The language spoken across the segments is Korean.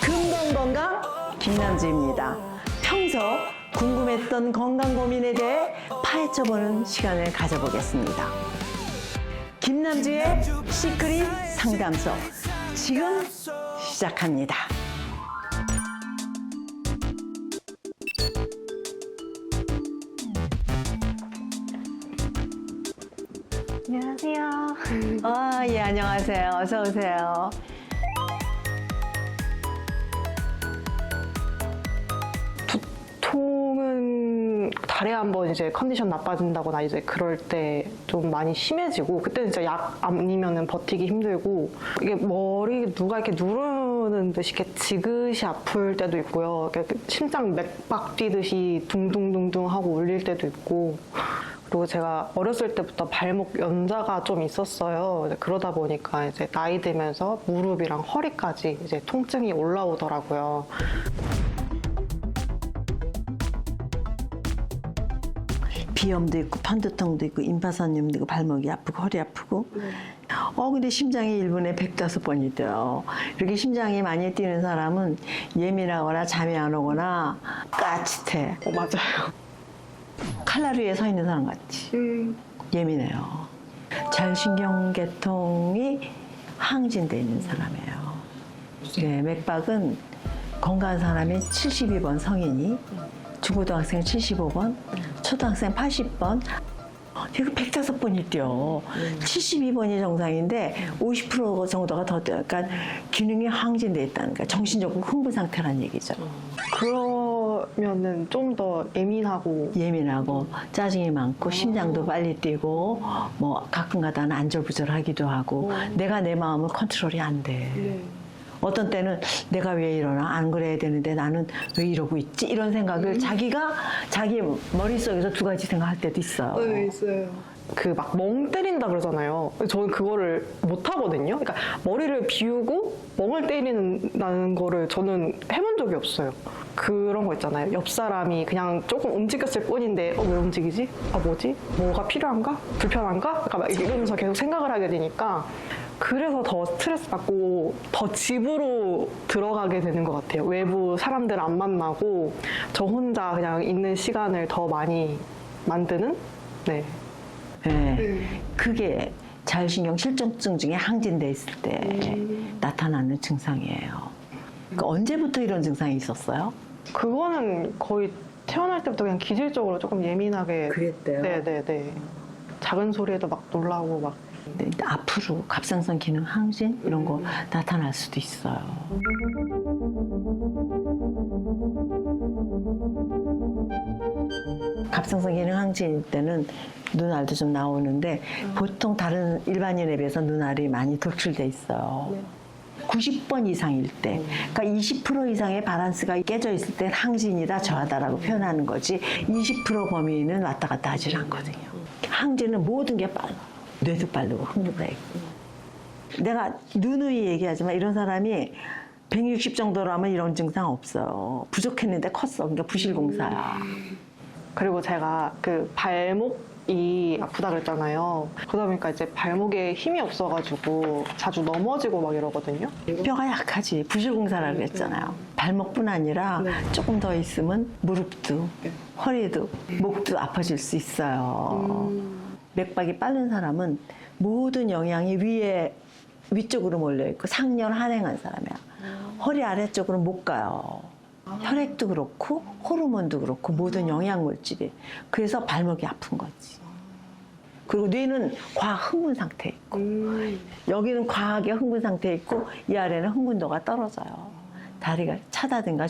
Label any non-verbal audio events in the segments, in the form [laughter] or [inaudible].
금건건강 김남주입니다. 평소 궁금했던 건강 고민에 대해 파헤쳐보는 시간을 가져보겠습니다. 김남주의 시크릿 상담소 지금 시작합니다. 안녕하세요. 아, 예, 안녕하세요. 어서 오세요. 한번 이제 컨디션 나빠진다거나 이제 그럴 때 좀 많이 심해지고 그때는 진짜 약 아니면은 버티기 힘들고 이게 머리 누가 이렇게 누르는 듯이 이렇게 지그시 아플 때도 있고요. 심장 맥박 뛰듯이 둥둥둥둥 하고 울릴 때도 있고 그리고 제가 어렸을 때부터 발목 연자가 좀 있었어요. 그러다 보니까 이제 나이 들면서 무릎이랑 허리까지 이제 통증이 올라오더라고요. 비염도 있고 편두통도 있고 임파선염도 있고 발목이 아프고 허리 아프고. 어 근데 심장이 1분에 105번이 뛰어요. 이렇게 심장이 많이 뛰는 사람은 예민하거나 잠이 안 오거나 까칠해. 어, 맞아요. 칼날 위에 서 있는 사람 같이 예민해요. 자율신경계통이 항진돼 있는 사람이에요. 네, 맥박은 건강한 사람이 72번 성인이 중고등학생 75번 초등학생 80번 이거 105번이 뛰어. 72번이 정상인데 50% 정도가 더 뛰어. 그러니까 기능이 항진돼 있다는 거야. 정신적으로 흥분 상태라는 얘기죠. 그러면은 좀 더 예민하고 예민하고 짜증이 많고 심장도 빨리 뛰고 뭐 가끔가다는 안절부절하기도 하고 내가 내 마음을 컨트롤이 안 돼. 어떤 때는 내가 왜 이러나 안 그래야 되는데 나는 왜 이러고 있지 이런 생각을 자기가 자기 머릿속에서 두 가지 생각할 때도 있어요. 있어요. 그 막 멍 때린다 그러잖아요. 저는 그거를 못 하거든요. 그러니까 머리를 비우고 멍을 때리는 거를 저는 해본 적이 없어요. 그런 거 있잖아요. 옆 사람이 그냥 조금 움직였을 뿐인데 어 왜 움직이지? 아 뭐지? 뭐가 필요한가? 불편한가? 막 이러면서 계속 생각을 하게 되니까 그래서 더 스트레스 받고 더 집으로 들어가게 되는 것 같아요. 외부 사람들 안 만나고 저 혼자 그냥 있는 시간을 더 많이 만드는 네. 예. 그게 자율신경 실종증 중에 항진돼 있을 때 나타나는 증상이에요. 그러니까 언제부터 이런 증상이 있었어요? 그거는 거의 태어날 때부터 그냥 기질적으로 조금 예민하게 그랬대요? 네네네 작은 소리에도 막 놀라고 막 근데 앞으로 갑상선 기능 항진 이런 거 나타날 수도 있어요. 갑상선 기능 항진일 때는 눈알도 좀 나오는데 보통 다른 일반인에 비해서 눈알이 많이 돌출돼 있어요. 90번 이상일 때, 그러니까 20% 이상의 바란스가 깨져 있을 때 항진이다 저하다라고 표현하는 거지 20% 범위는 왔다 갔다 하질 않거든요. 항진은 모든 게 빨라. 뇌도 빠르고 흥분도 있고. 내가 누누이 얘기하지만 이런 사람이 160 정도로 하면 이런 증상 없어요. 부족했는데 컸어. 그러니까 부실공사야. 그리고 제가 그 발목이 아프다 그랬잖아요 그러다 보니까 이제 발목에 힘이 없어가지고 자주 넘어지고 막 이러거든요 뼈가 약하지. 부실공사라 그랬잖아요. 발목뿐 아니라 조금 더 있으면 무릎도, 허리도, 목도 아파질 수 있어요. 맥박이 빠른 사람은 모든 영향이 위에 위쪽으로 몰려 있고 상열 한행한 사람이야. 허리 아래쪽으로 못 가요. 혈액도 그렇고 호르몬도 그렇고 모든 영양 물질이 그래서 발목이 아픈 거지. 그리고 뇌는 과학 흥분 상태에 있고 여기는 과하게 흥분 상태에 있고 이 아래는 흥분도가 떨어져요. 다리가 차다든가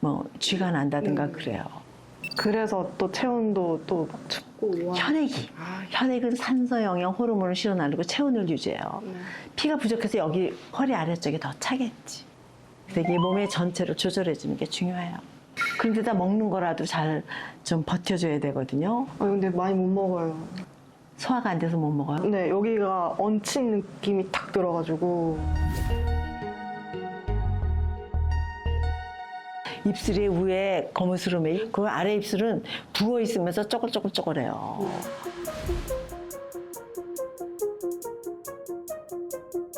뭐 쥐가 난다든가 그래요. 그래서 또 체온도 또 막 춥고 혈액이 혈액은 산소 영양 호르몬을 실어 나르고 체온을 유지해요. 피가 부족해서 여기 허리 아래쪽이 더 차겠지. 이게 몸의 전체를 조절해 주는 게 중요해요. 그런데다 먹는 거라도 잘 좀 버텨줘야 되거든요. 아 근데 많이 못 먹어요 소화가 안 돼서 못 먹어요. 네 여기가 얹힌 느낌이 탁 들어가지고 입술이 위에 거무스름에 있고 아래 입술은 부어 있으면서 쪼글쪼글쪼글해요.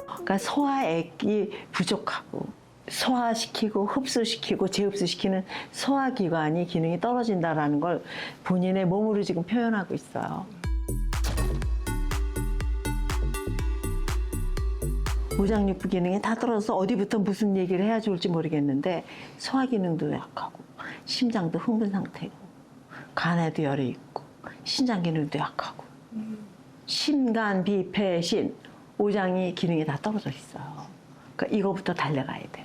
그러니까 소화액이 부족하고 소화시키고 흡수시키고 재흡수시키는 소화기관이 기능이 떨어진다라는 걸 본인의 몸으로 지금 표현하고 있어요. 모장육부 기능이 다 떨어져서 어디부터 무슨 얘기를 해야 좋을지 모르겠는데 소화 기능도 약하고 심장도 흥분 상태고 간에도 열이 있고 신장 기능도 약하고 심간 비폐신 오장이 기능이 다 떨어져 있어요. 그러니까 이거부터 달려가야 돼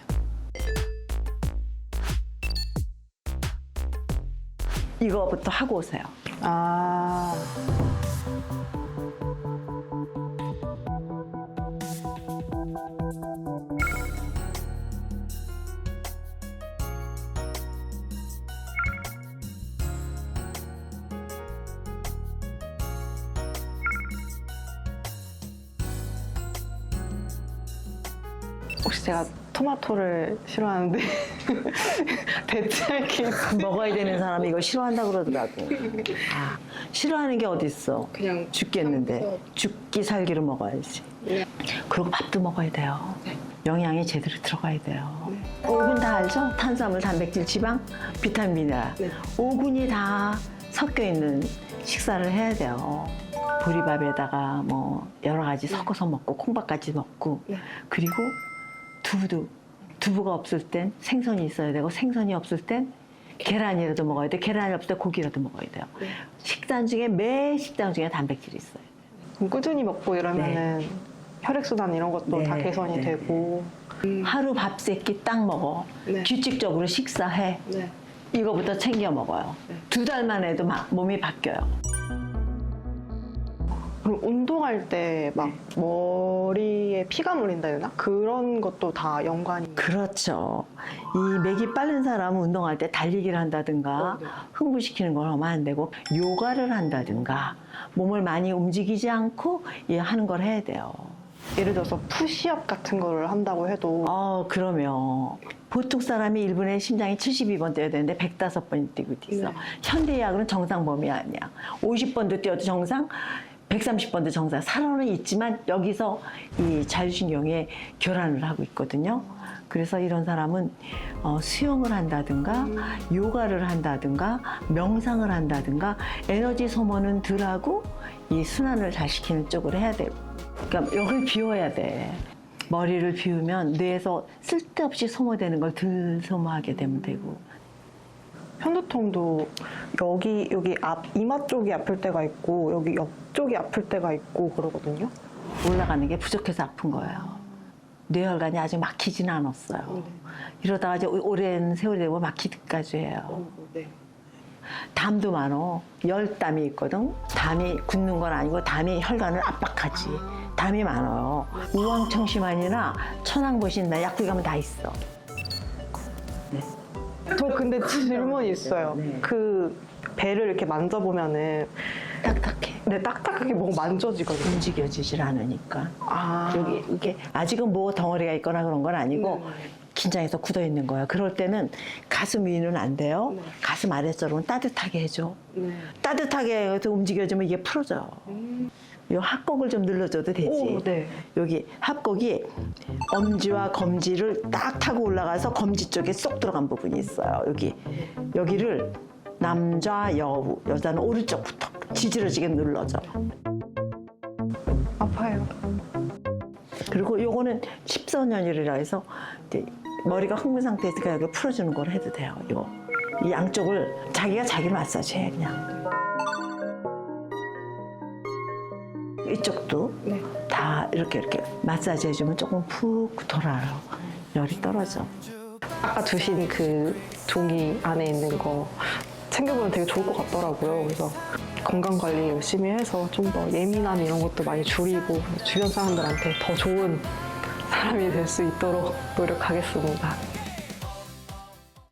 이거부터 하고 오세요. 아. 혹시 제가 토마토를 싫어하는데 [laughs] 대체할 게? [laughs] 먹어야 되는 사람이 이거 싫어한다 그러더라고. 아, 싫어하는 게 어딨어. 그냥 죽겠는데. 죽기 살기로 먹어야지. 그리고 밥도 먹어야 돼요. 영양이 제대로 들어가야 돼요. 오 5분 다 알죠? 탄수화물, 단백질, 지방, 비타민, 미네랄. 네. 5분이 다 섞여 있는 식사를 해야 돼요. 보리밥에다가 뭐 여러 가지 섞어서 먹고 콩밥까지 먹고 네. 그리고 두부도 두부가 없을 땐 생선이 있어야 되고 생선이 없을 땐 계란이라도 먹어야 돼. 계란이 없을 때 고기라도 먹어야 돼요. 네. 식단 중에 매 식단 중에 단백질이 있어요. 그럼 꾸준히 먹고 이러면은 혈액순환 이런 것도 네, 다 개선이 네, 되고 하루 밥 세 끼 딱 먹어. 네. 규칙적으로 식사해. 네. 이거부터 챙겨 먹어요. 네. 두 달만 해도 막 몸이 바뀌어요. 그럼 운동할 때 막 머리에 피가 물린다 해야 되나? 그런 것도 다 연관이 그렇죠. 이 맥이 빠른 사람은 운동할 때 달리기를 한다든가 어, 네. 흥분시키는 걸 하면 안 되고 요가를 한다든가 몸을 많이 움직이지 않고 예, 하는 걸 해야 돼요. 예를 들어서 푸시업 같은 거를 한다고 해도 어, 그러면 보통 사람이 1분에 심장이 72번 뛰어야 되는데 105번 뛰고 있어. 네. 현대의학은 정상 범위 아니야. 50번도 뛰어도 정상, 130번도 정상. 살아는 있지만 여기서 이 자율신경에 교란을 하고 있거든요. 그래서 이런 사람은 어, 수영을 한다든가 요가를 한다든가 명상을 한다든가 에너지 소모는 덜하고 이 순환을 잘 시키는 쪽으로 해야 되고 그러니까 여기를 비워야 돼. 머리를 비우면 뇌에서 쓸데없이 소모되는 걸 덜 소모하게 되면 되고 편두통도 여기 여기 앞 이마 쪽이 아플 때가 있고 여기 옆 쪽이 아플 때가 있고 그러거든요. 올라가는 게 부족해서 아픈 거예요. 뇌혈관이 아직 막히지는 않았어요. 이러다가 이제 오- 오랜 세월이 되고 막히기까지 해요. 네. 담도 많어. 열담이 있거든. 담이 굳는 건 아니고 담이 혈관을 압박하지. 담이 많아요. 우황청심환이나 천황보신나 약국에 가면 다 있어. 저 근데 질문이 있어요. 네. 그 배를 이렇게 만져보면은 딱딱해. 네 딱딱하게 뭐가 만져지거든요. 움직여지질 않으니까. 아 여기 이게 아직은 뭐 덩어리가 있거나 그런 건 아니고 네. 긴장해서 굳어 있는 거예요. 그럴 때는 가슴 위는 안 돼요. 네. 가슴 아래쪽은 따뜻하게 해줘. 네. 따뜻하게 해서 움직여주면 이게 풀어져. 요 합곡을 좀 눌러줘도 되지. 오, 네. 여기 합곡이 엄지와 검지를 딱 타고 올라가서 검지 쪽에 쏙 들어간 부분이 있어요. 여기 여기를 남자 여우 여자는 오른쪽부터 지지러지게 눌러줘. 아파요. 그리고 요거는 십선연이라 해서 이제 머리가 흥분 상태에서 여기 풀어주는 걸 해도 돼요. 이거 이 양쪽을 자기가 자기 마사지해 그냥. 이쪽도 네. 다 이렇게 이렇게 마사지 해주면 조금 푹 돌아요. 열이 떨어져. 아까 주신 그 종이 안에 있는 거 챙겨보면 되게 좋을 것 같더라고요. 그래서 건강 관리 열심히 해서 좀 더 예민함 이런 것도 많이 줄이고 주변 사람들한테 더 좋은 사람이 될 수 있도록 노력하겠습니다.